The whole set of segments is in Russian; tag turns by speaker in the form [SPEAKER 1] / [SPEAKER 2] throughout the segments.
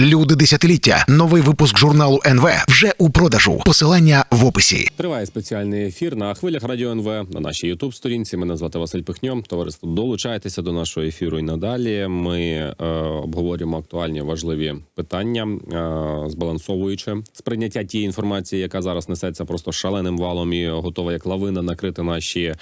[SPEAKER 1] Люди десятиліття. Новий випуск журналу НВ вже у продажу. Посилання в описі.
[SPEAKER 2] Триває спеціальний ефір на хвилях радіо НВ на нашій Ютуб сторінці. Мене звати Василь Пихньо. Товариство долучайтеся до нашого ефіру і надалі. Ми е, обговорюємо актуальні важливі питання, е, збалансовуючи сприйняття тієї інформації, яка зараз несеться просто шаленим валом і готова як лавина накрити наші е,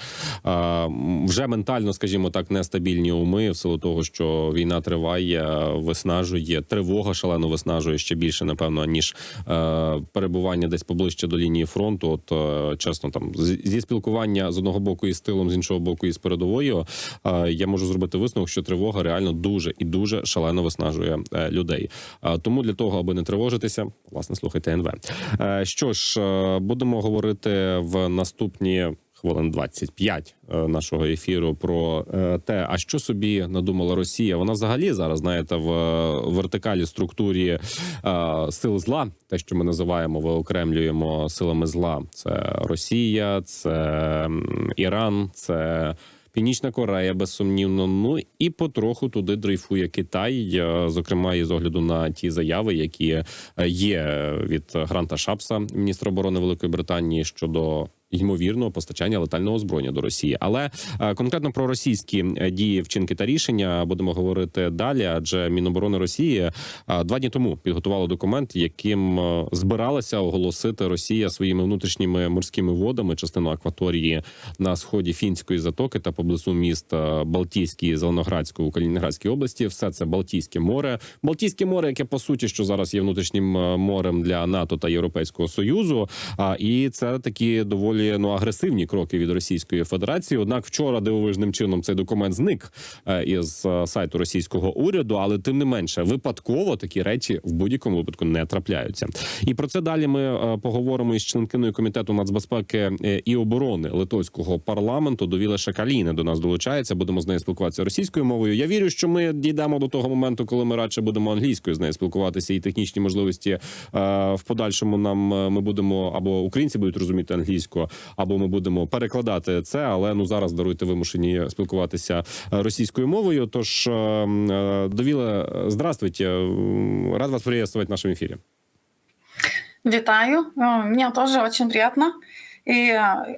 [SPEAKER 2] вже ментально, скажімо так, нестабільні уми в силу того, що війна триває, виснажує тривога шалено виснажує ще більше, напевно, ніж е, перебування десь поближче до лінії фронту. От е, чесно, там зі спілкування з одного боку із тилом, з іншого боку, із передовою, е, я можу зробити висновок, що тривога реально дуже і дуже шалено виснажує е, людей. Е, тому для того, аби не тривожитися, власне, слухайте НВ. Е, що ж, е, будемо говорити в наступні. Хвилин 25 е, нашого ефіру про е, те, а що собі надумала Росія. Вона взагалі зараз знаєте в вертикалі структурі е, сил зла, те, що ми називаємо, виокремлюємо силами зла. Це Росія, це Іран, це. Північна Корея, безсумнівно. Ну і потроху туди дрейфує Китай, зокрема, і з огляду на ті заяви, які є від Гранта Шапса, міністра оборони Великої Британії, щодо ймовірного постачання летального озброєння до Росії. Але е, конкретно про російські е, дії, вчинки та рішення будемо говорити далі. Адже Міноборони Росії е, два дні тому підготувало документ, яким збиралася оголосити Росія своїми внутрішніми морськими водами частину акваторії на сході фінської затоки та поблизу міст е, Балтійський, Зеленоградської у Калінінградській області. Все це Балтійське море. Балтійське море, яке по суті, що зараз є внутрішнім морем для НАТО та Європейського союзу. А і це такі доволі ну агресивні кроки від Російської Федерації. Однак, вчора дивовижним чином цей документ зник е, із е, сайту російського уряду, але тим не менше випадково такі речі в будь-якому випадку не трапляються. І про це далі ми е, поговоримо із членкиною комітету нацбезпеки і оборони литовського парламенту. Довіла Шакаліна до нас долучається. Будемо з нею спілкуватися російською мовою. Я вірю, що ми дійдемо до того моменту, коли ми радше будемо англійською з нею спілкуватися, і технічні можливості в подальшому нам ми будемо або українці будуть розуміти англійську, або ми будемо перекладати це. Але ну зараз даруйте вимушені спілкуватися е, російською мовою. Тож е, е, довіла, здравствуйте, М, рад вас приветствовать в нашем ефірі.
[SPEAKER 3] Витаю. Э, Мне тоже очень приятно. И э,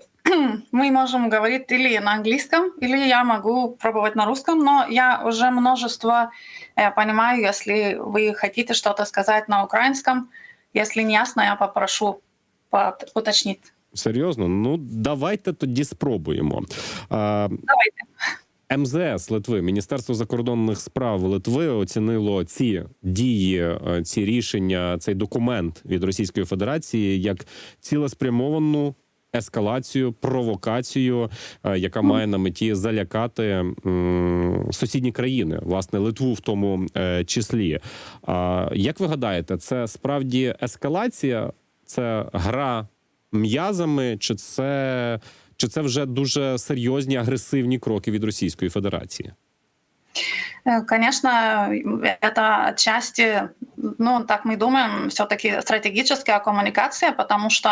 [SPEAKER 3] мы можем говорить или на английском, или я могу пробовать на русском, но я уже множество э, понимаю, если вы хотите что-то сказать на украинском. Если не ясно, я попрошу пот- уточнить.
[SPEAKER 2] Серйозно, ну давайте тоді спробуємо.
[SPEAKER 3] Давайте.
[SPEAKER 2] МЗС Литви, Міністерство закордонних справ Литви оцінило ці дії, е, ці рішення, цей документ від Російської Федерації як цілеспрямовану ескалацію, провокацію, е, яка має на меті залякати сусідні країни, власне, Литву в тому е, числі. Як ви гадаєте, це справді ескалація? Це гра м'язами, чи це, чи це вже дуже серйозні агресивні кроки від Російської Федерації?
[SPEAKER 3] Э, Конечно, это отчасти, ну, так мы думаем, все-таки стратегическая коммуникация, потому что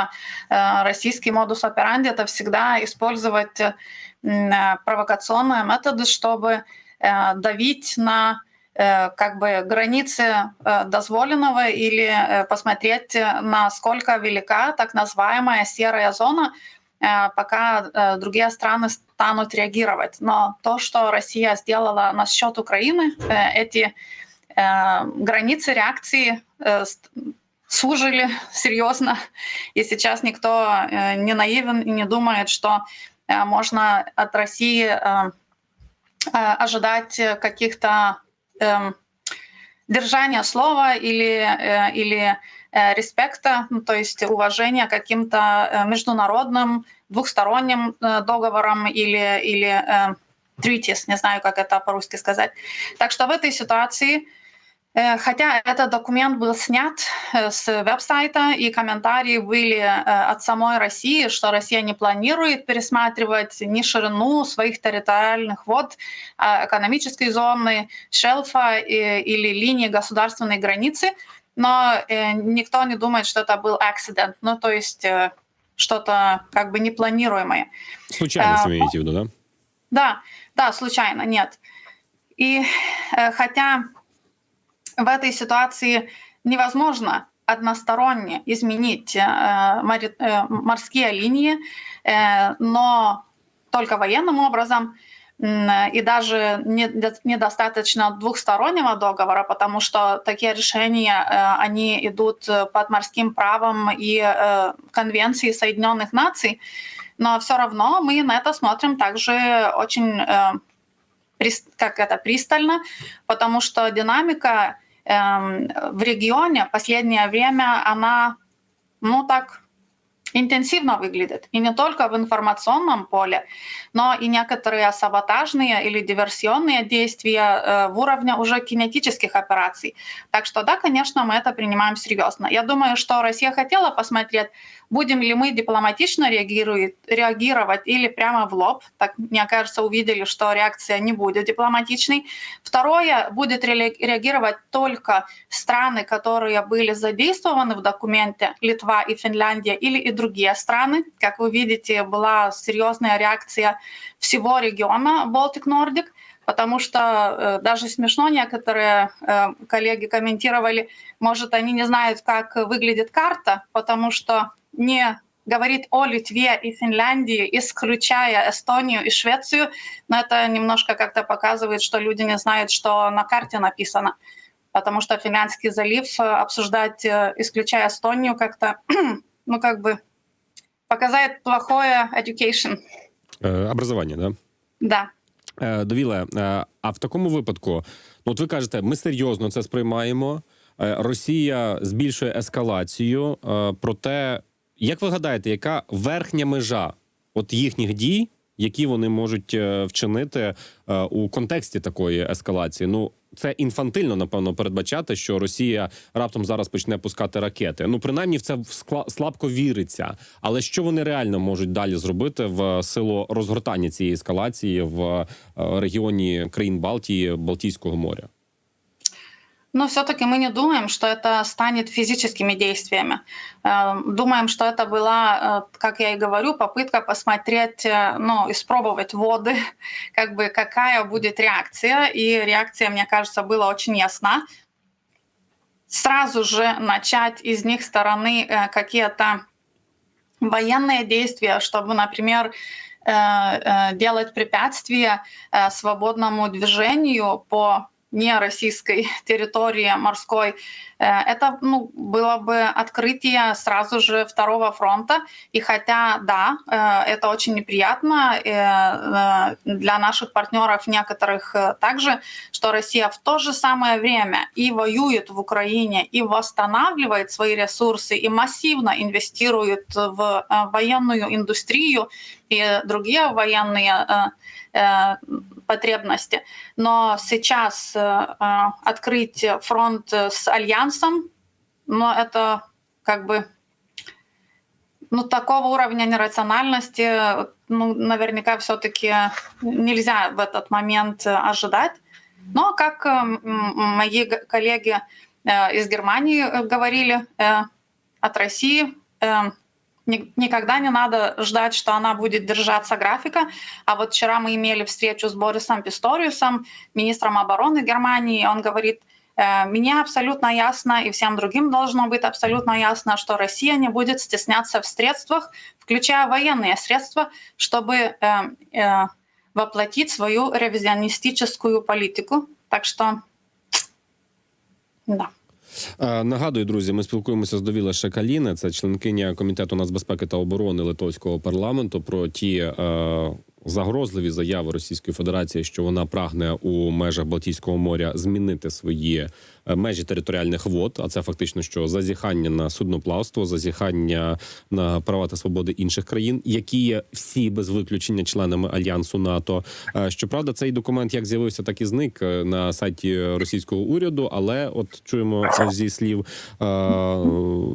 [SPEAKER 3] э, российский модус операнди это всегда использовать э, м, э, провокационные методы, чтобы э, давить на э, как бы границы э, дозволенного или э, посмотреть, э, насколько велика так называемая серая зона, э, пока э, другие страны станут реагировать. Но то, что Россия сделала насчет Украины, э, эти э, границы реакции э, сужили серьезно. И сейчас никто э, не наивен и не думает, что э, можно от России э, э, ожидать э, каких-то эм, держания слова или, э, или э, респекта, ну, то есть уважения каким-то э, международным двухсторонним э, договорам или, или э, treaties, не знаю, как это по-русски сказать. Так что в этой ситуации, э, хотя этот документ был снят э, с веб-сайта, и комментарии были э, от самой России, что Россия не планирует пересматривать ни ширину своих территориальных вод, а экономической зоны, шельфа э, или линии государственной границы, но э, никто не думает, что это был accident, ну то есть э, что-то как бы непланируемое.
[SPEAKER 2] Случайно
[SPEAKER 3] А,
[SPEAKER 2] ви имеете в виду, да?
[SPEAKER 3] Да, да, случайно, нет. И э, хотя в этой ситуации невозможно односторонне изменить э, э, морские линии, э, но только военным образом. И даже не- недостаточно двухстороннего договора, потому что такие решения, они идут под морским правом и Конвенции Соединенных Наций, но все равно мы на это смотрим также очень как это пристально, потому что динамика в регионе в последнее время она, ну так, интенсивно выглядит. И не только в информационном поле, но и некоторые саботажные или диверсионные действия э, в уровне уже кинетических операций. Так что да, конечно, мы это принимаем серьезно. Я думаю, что Россия хотела посмотреть, будем ли мы дипломатично реагировать или прямо в лоб. Так, мне кажется, увидели, что реакция не будет дипломатичной. Второе, будет ре- реагировать только страны, которые были задействованы в документе, Литва и Финляндия, или и другие страны. Как вы видите, была серьезная реакция всего региона Nordic, потому что э, даже смешно некоторые э, коллеги комментировали, может, они не знают, как выглядит карта, потому что не говорит о Литве и Финляндии, исключая Эстонию и Швецию, но это немножко как-то показывает, что люди не знают, что на карте написано. Потому что Финляндский залив э, обсуждать, э, исключая Эстонию, как-то, ну, как бы показает плохое education.
[SPEAKER 2] Е, Образування, да?
[SPEAKER 3] Да.
[SPEAKER 2] Е, Довіле, е, а в такому випадку, ну от ви кажете, ми серйозно це сприймаємо. Е, Росія збільшує ескалацію. Е, Проте, як ви гадаєте, яка верхня межа от їхніх дій, які вони можуть е, вчинити е, у контексті такої ескалації? Ну це інфантильно, напевно, передбачати, що Росія раптом зараз почне пускати ракети. Ну, принаймні, в це слабко віриться. Але що вони реально можуть далі зробити в силу розгортання цієї ескалації в е, регіоні країн Балтії, Балтійського моря?
[SPEAKER 3] Но все-таки мы не думаем, что это станет физическими действиями. Э, Думаем, что это была, э, как я и говорю, попытка посмотреть, э, ну, испробовать воды, как бы какая будет реакция. И реакция, мне кажется, была очень ясна. Сразу же начать из них стороны какие-то военные действия, чтобы, например, делать препятствия свободному движению по не российской территории морской, э, это ну, было бы открытие сразу же второго фронта. И хотя, да, э, это очень неприятно э, э, для наших партнеров некоторых э, также, что Россия в то же самое время и воюет в Украине, и восстанавливает свои ресурсы, и массивно инвестирует в э, военную индустрию и другие военные э, э, потребности. Но сейчас э, э, открыть фронт с альянсом, но это как бы ну, такого уровня нерациональности, ну, наверняка все-таки нельзя в этот момент ожидать. Но, как э, мои коллеги э, из Германии э, говорили, от России ни- никогда не надо ждать, что она будет держаться графика. А вот вчера мы имели встречу с Борисом Писториусом, министром обороны Германии. Он говорит, «Э, мне абсолютно ясно и всем другим должно быть абсолютно ясно, что Россия не будет стесняться в средствах, включая военные средства, чтобы э, э, воплотить свою ревизионистическую политику. Так что, да.
[SPEAKER 2] Е, Нагадую, друзі, ми спілкуємося з Довіле Шакаліне, це членкиня комітету нацбезпеки та оборони Литовського парламенту про ті е, загрозливі заяви Російської Федерації, що вона прагне у межах Балтійського моря змінити свої е, межі територіальних вод. А це фактично що зазіхання на судноплавство, зазіхання на права та свободи інших країн, які є всі без виключення членами альянсу НАТО. Е, Щоправда, цей документ як з'явився, так і зник е, на сайті російського уряду. Але от чуємо зі слів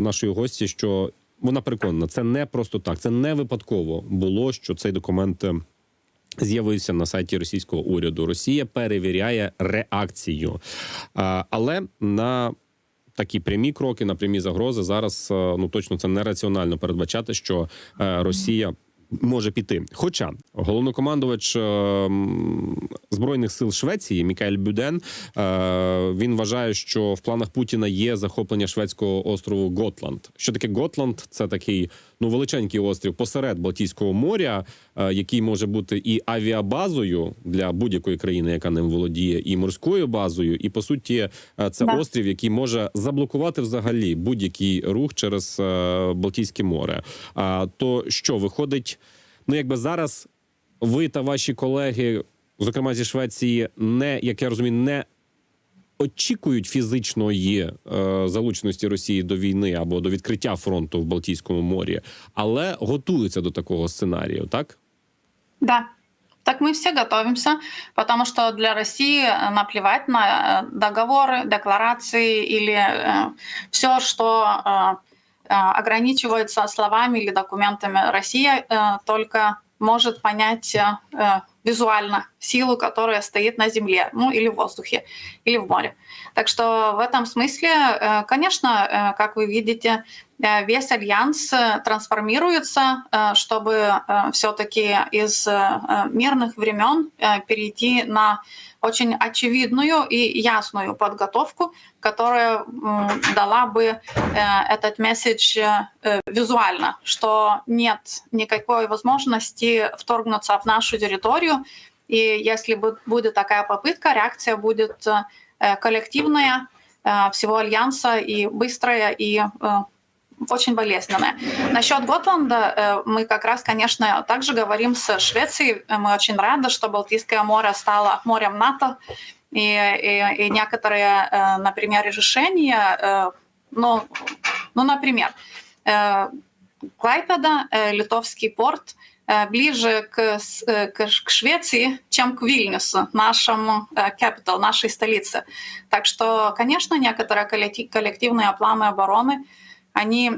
[SPEAKER 2] нашої гості, що вона переконана, це не просто так, це не випадково було, що цей документ. З'явився на сайті російського уряду. Росія перевіряє реакцію, але на такі прямі кроки, на прямі загрози зараз е, ну точно це нераціонально передбачати, що е, Росія може піти. Хоча головнокомандувач е, збройних сил Швеції Мікаель Бюден він вважає, що в планах Путіна є захоплення шведського острову Готланд. Що таке Готланд? Це такий ну величенький острів посеред Балтійського моря, е, який може бути і авіабазою для будь-якої країни, яка ним володіє, і морською базою. І по суті, е, це
[SPEAKER 3] Да.
[SPEAKER 2] острів, який може заблокувати взагалі будь-який рух через е, Балтійське море. А то що виходить? Ну якби зараз ви та ваші колеги, зокрема зі Швеції, не як я розумію, не очікують фізичної е, залученості Росії до війни або до відкриття фронту в Балтійському морі, але готуються до такого сценарію, так?
[SPEAKER 3] Да. Так мы все готовимся, потому что для России э, наплевать на э, договоры, декларации или все, что э, э, ограничивается словами или документами. Россия э, только может понять э, э, визуально силу, которая стоит на земле, ну или в воздухе, или в море. Так что в этом смысле, э, конечно, э, как вы видите, весь альянс э, трансформируется, э, чтобы все-таки из э, мирных времен э, перейти на очень очевидную и ясную подготовку, которая дала бы э, этот месседж э, э, визуально, что нет никакой возможности вторгнуться в нашу территорию, и если бу- будет такая попытка, реакция будет э, коллективная э, всего альянса и быстрая и э, очень болезненная. Насчет Готланда э, мы как раз, конечно, также говорим с Швецией. Мы очень рады, что Балтийское море стало морем НАТО. И, и, и некоторые, э, например, решения, э, ну, ну, например, Клайпеда, литовский порт, ближе к, к к Швеции, чем к Вильнюсу, нашему capital, нашей столице. Так что, конечно, некоторые коллекти- коллективные планы обороны, они э,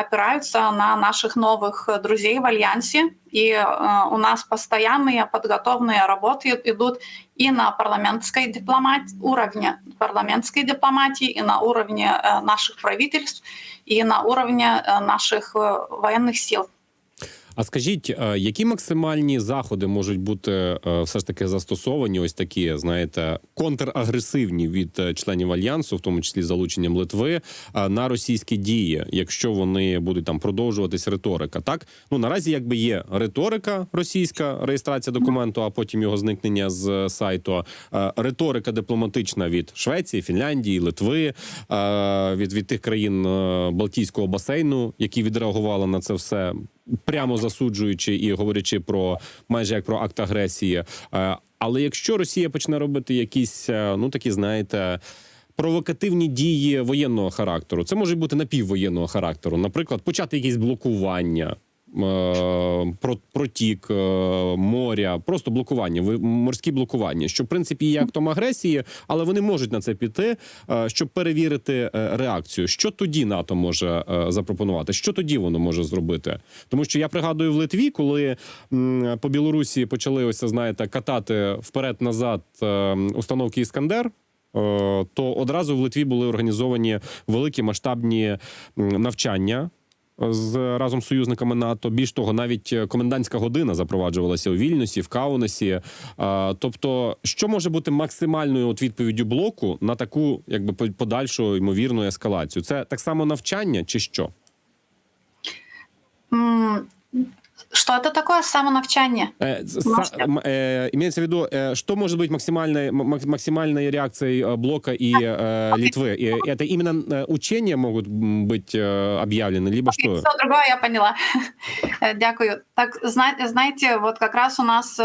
[SPEAKER 3] опираются на наших новых э, друзей в Альянсе, и э, у нас постоянные подготовные работы идут и на парламентской дипломатии, уровне парламентской дипломатии, и на уровне э, наших правительств, и на уровне наших военных сил.
[SPEAKER 2] А скажіть, е, які максимальні заходи можуть бути е, все ж таки застосовані? Ось такі, знаєте, контрагресивні від е, членів альянсу, в тому числі залученням Литви, на російські дії, якщо вони будуть там продовжуватись риторика? Так ну наразі, якби є риторика російська реєстрація документу, а потім його зникнення з сайту. Риторика дипломатична від Швеції, Фінляндії, Литви, від, від тих країн Балтійського басейну, які відреагували на це все прямо засуджуючи і говорячи про майже як про акт агресії. Е, Але якщо Росія почне робити якісь, е, ну такі, знаєте. Провокативні дії воєнного характеру, це може бути напіввоєнного характеру. Наприклад, почати якісь блокування, протік е, моря, просто блокування, морські блокування, що в принципі є актом агресії, але вони можуть на це піти, е, щоб перевірити е, реакцію. Що тоді НАТО може е, запропонувати? Що тоді воно може зробити? Тому що я пригадую в Литві, коли по Білорусі почали ось знаєте катати вперед-назад е, установки Іскандер. е, То одразу в Литві були організовані великі масштабні навчання з разом з союзниками НАТО. Більш того, навіть е, комендантська година запроваджувалася у Вільнюсі, в Каунасі. Тобто, що може бути максимальною от відповіддю блоку на таку, якби по- подальшу ймовірну ескалацію? Це так само навчання, чи що?
[SPEAKER 3] Что это такое самонавчание?
[SPEAKER 2] Э, э, имеется в виду, э, что может быть максимальной, максимальной реакцией э, Блока и э, Литвы? И это именно э, учения могут быть э, объявлены, либо что?
[SPEAKER 3] Все другое я поняла. Э, Дякую. Так, зна- знаете, вот как раз у нас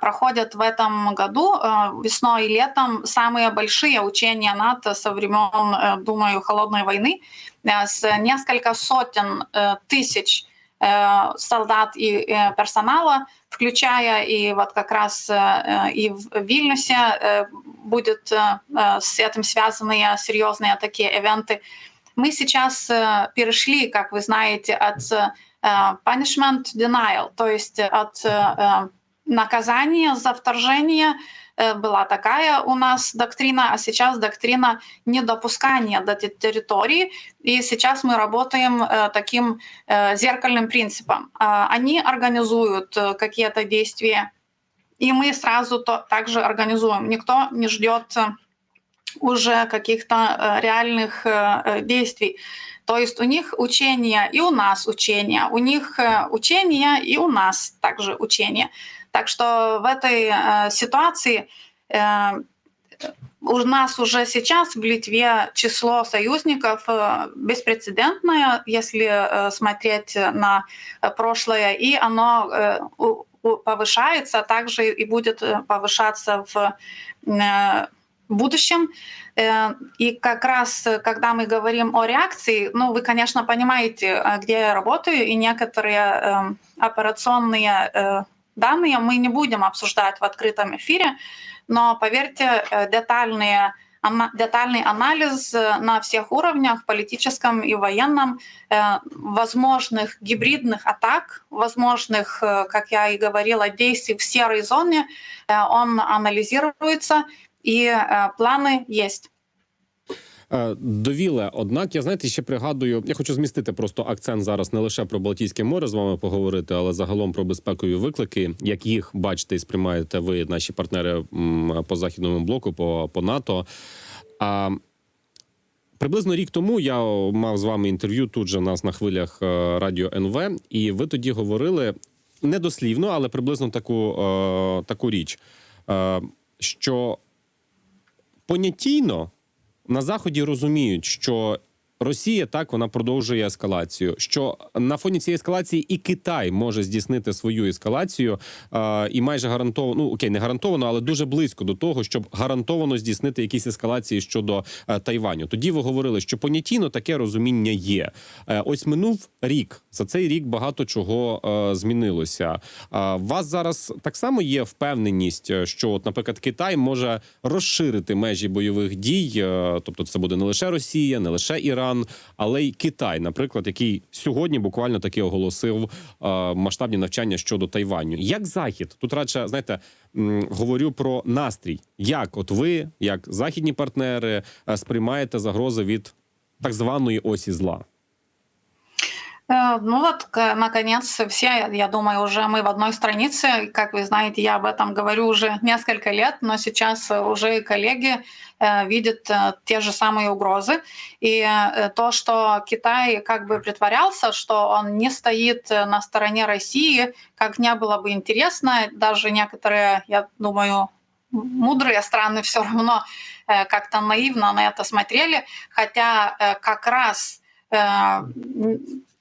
[SPEAKER 3] проходят в этом году э, весной и летом самые большие учения НАТО со времен, э, думаю, холодной войны э, с несколько сотен э, тысяч солдат и э, персонала, включая и вот как раз э, э, и в Вильнюсе э, будет э, э, с этим связанные серьезные такие ивенты. Мы сейчас э, перешли, как вы знаете, от э, punishment denial, то есть от э, э, наказания за вторжение э, была такая у нас доктрина, а сейчас доктрина недопускания до те- территории. И сейчас мы работаем э, таким э, зеркальным принципом. А, Они организуют э, какие-то действия, и мы сразу то, также организуем. Никто не ждет э, уже каких-то э, реальных э, э, действий. То есть у них учения и у нас учения, у них э, учения и у нас также учения. Так что в этой э, ситуации э, у нас уже сейчас в Литве число союзников э, беспрецедентное, если э, смотреть на прошлое, и оно э, повышается, а также и будет повышаться в будущем. И как раз, когда мы говорим о реакции, ну, вы, конечно, понимаете, где я работаю, и некоторые операционные данные мы не будем обсуждать в открытом эфире, но поверьте, э, детальные детальный анализ э, на всех уровнях, политическом и военном, э, возможных гибридных атак, возможных, как я и говорила, действий в серой зоне, он анализируется, і е, плани є.
[SPEAKER 2] Е, Довіле, однак, я знаєте, ще пригадую, я хочу змістити просто акцент зараз не лише про Балтійське море з вами поговорити, але загалом про безпекові виклики, як їх бачите і сприймаєте ви, наші партнери по західному блоку, по, по НАТО. А приблизно рік тому я мав з вами інтерв'ю тут же нас на хвилях е, радіо НВ, і ви тоді говорили не дослівно, але приблизно таку, е, таку річ, е, що понятійно на заході розуміють, що Росія так вона продовжує ескалацію. Що на фоні цієї ескалації і Китай може здійснити свою ескалацію, е, і майже гарантовано, ну окей, не гарантовано, але дуже близько до того, щоб гарантовано здійснити якісь ескалації щодо е, Тайваню. Тоді ви говорили, що понятійно таке розуміння є. Е, ось минув рік. За цей рік багато чого е, змінилося. У вас зараз так само є впевненість, е, що, от, наприклад, Китай може розширити межі бойових дій, е, тобто це буде не лише Росія, не лише Іран, але й Китай, наприклад, який сьогодні буквально таки оголосив е, масштабні навчання щодо Тайваню. Як захід тут радше знаєте, говорю про настрій. Як от ви, як західні партнери, е, сприймаєте загрози від так званої осі зла?
[SPEAKER 3] Э, Ну вот, наконец, все, я думаю, уже мы в одной странице. Как вы знаете, я об этом говорю уже несколько лет, но сейчас уже коллеги э, видят э, те же самые угрозы. И то, что Китай как бы притворялся, что он не стоит на стороне России, как не было бы интересно, даже некоторые, я думаю, мудрые страны все равно как-то наивно на это смотрели, хотя как раз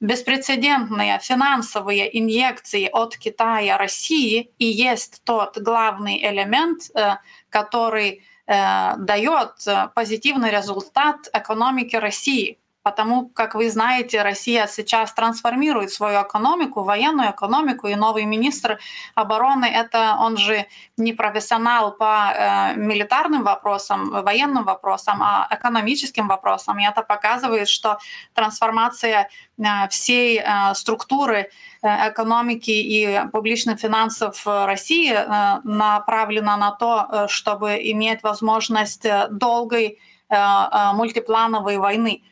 [SPEAKER 3] беспрецедентные финансовые инъекции от Китая России и есть тот главный элемент, э, который э, дает э, позитивный результат экономике России. Потому как вы знаете, Россия сейчас трансформирует свою экономику, военную экономику, и новый министр обороны это он же не профессионал по э, милитарным вопросам, военным вопросам, а экономическим вопросам. И это показывает, что трансформация э, всей э, структуры э, экономики и публичных финансов России э, направлена на то, э, чтобы иметь возможность э, долгой э, мультиплановой войны.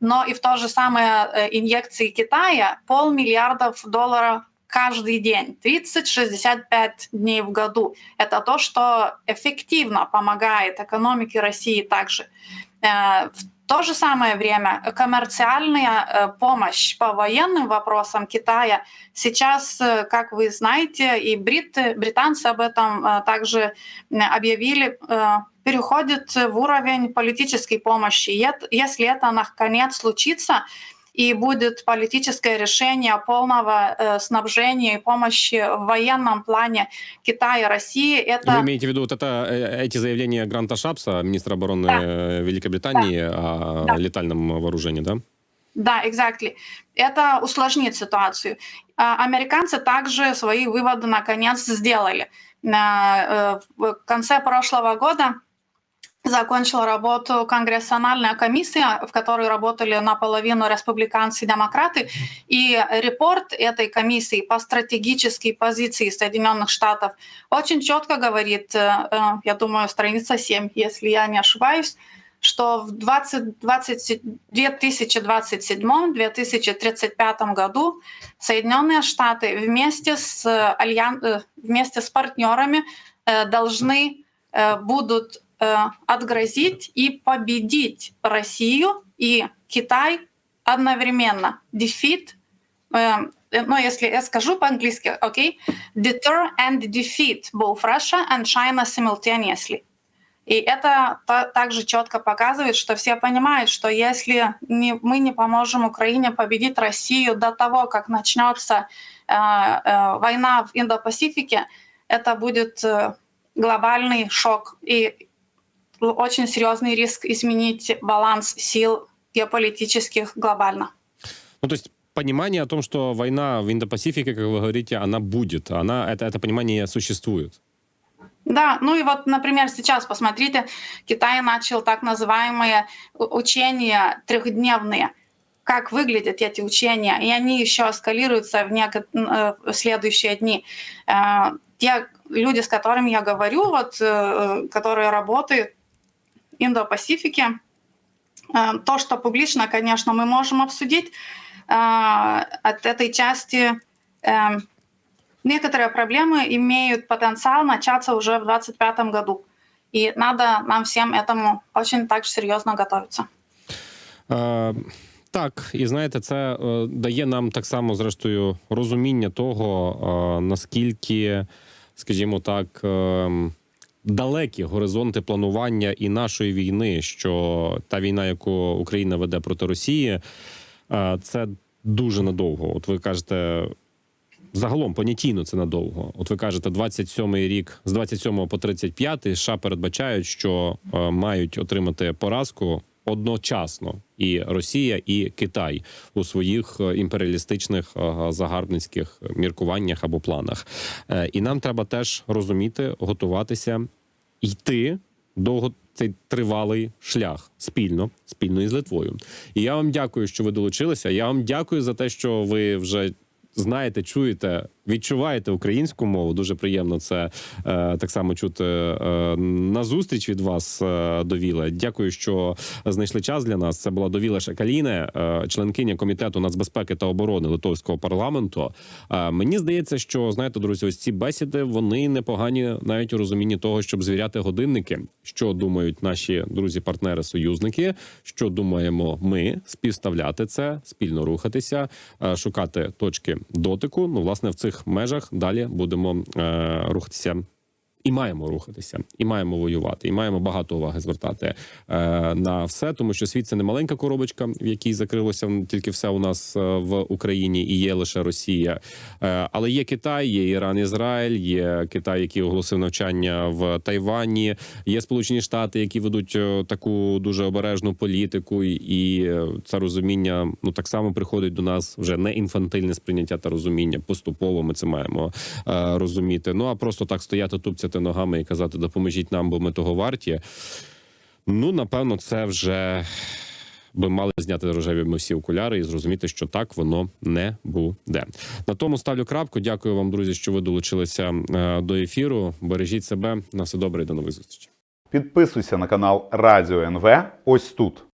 [SPEAKER 3] Но и в то же самое э, инъекции Китая полмиллиардов долларов каждый день, 30-65 дней в году. Это то, что эффективно помогает экономике России также. Э, В то же самое время коммерциальная э, помощь по военным вопросам Китая сейчас, как вы знаете, и бриты, британцы об этом также объявили, переходит в уровень политической помощи. Если это наконец случится, и будет политическое решение полного э, снабжения и помощи в военном плане Китая и России, это...
[SPEAKER 2] Вы имеете в виду вот это, э, эти заявления Гранта Шапса, министра обороны
[SPEAKER 3] Да.
[SPEAKER 2] Великобритании, о
[SPEAKER 3] Да.
[SPEAKER 2] летальном вооружении, да?
[SPEAKER 3] Да, exactly. Это усложнит ситуацию. А, Американцы также свои выводы наконец сделали. Э, В конце прошлого года закончила работу Конгрессиональная комиссия, в которой работали наполовину республиканцы и демократы. И репорт этой комиссии по стратегической позиции Соединенных Штатов очень четко говорит, э, э, я думаю, страница 7, если я не ошибаюсь, что в 20, 20 2027-2035 году Соединенные Штаты вместе с, альян, э, вместе с партнерами должны будут отгрозить и победить Россию и Китай одновременно. Defeat, э, э, ну, если я скажу по-английски, окей, deter and defeat both Russia and China simultaneously. И это та- также четко показывает, что все понимают, что если не, мы не поможем Украине победить Россию до того, как начнется э, э, война в Индо-Пасифике, это будет э, глобальный шок и очень серьезный риск изменить баланс сил геополитических глобально.
[SPEAKER 2] Ну, то есть понимание о том, что война в Индо-Пасифике, как вы говорите, она будет, она это, это понимание существует.
[SPEAKER 3] Да, ну и вот, например, сейчас посмотрите, Китай начал так называемые учения трехдневные. Как выглядят эти учения? И они еще эскалируются в, неко- э, в следующие дни. Э, Те люди, с которыми я говорю, вот, э, которые работают Индо-Пасифике, э, то, что публично, конечно, мы можем обсудить. Э, От этой части э, некоторые проблемы имеют потенциал начаться уже в 2025 году. И надо нам всем этому очень также серьезно готовиться.
[SPEAKER 2] Е, так, і знаєте, це е, дає нам так само, зрештою, розуміння того, е, наскільки, скажімо так, е, Далекі горизонти планування і нашої війни, що та війна, яку Україна веде проти Росії, е, це дуже надовго. От ви кажете. Загалом понятійно це надовго. От ви кажете, 27-й рік з 27 по 35 США передбачають, що е, мають отримати поразку одночасно і Росія, і Китай у своїх е, імперіалістичних е, загарбницьких міркуваннях або планах. Е, і нам треба теж розуміти, готуватися, йти довго цей тривалий шлях спільно, спільно із Литвою. І я вам дякую, що ви долучилися. Я вам дякую за те, що ви вже. Знаєте, чуєте, відчуваєте українську мову. Дуже приємно це е, так само чути е, на зустріч від вас, е, Довіле. Дякую, що знайшли час для нас. Це була Довіла Шакаліне, членкиня комітету нацбезпеки та оборони Литовського парламенту. Мені здається, що знаєте, друзі, ось ці бесіди вони непогані навіть у розумінні того, щоб звіряти годинники, що думають наші друзі, партнери, союзники, що думаємо ми, співставляти це, спільно рухатися, шукати точки дотику. Ну, власне, в цих межах далі будемо рухатися. І маємо рухатися, і маємо воювати, і маємо багато уваги звертати е, на все, тому що світ це не маленька коробочка, в якій закрилося тільки все у нас е, в Україні, і є лише Росія. Е, але є Китай, є Іран, Ізраїль, є Китай, який оголосив навчання в Тайвані. Є Сполучені Штати, які ведуть таку дуже обережну політику, і- це розуміння ну так само приходить до нас вже не інфантильне сприйняття та розуміння. Поступово ми це маємо е, розуміти. Ну а просто так стояти, тупцяти ногами і казати, допоможіть нам, бо ми того варті. Ну, напевно, це вже би мали зняти рожеві ми всі окуляри і зрозуміти, що так воно не буде. На тому ставлю крапку. Дякую вам, друзі, що ви долучилися е, до ефіру. Бережіть себе. На все добре і до нових зустрічей.
[SPEAKER 4] Підписуйся на канал Радіо НВ ось тут.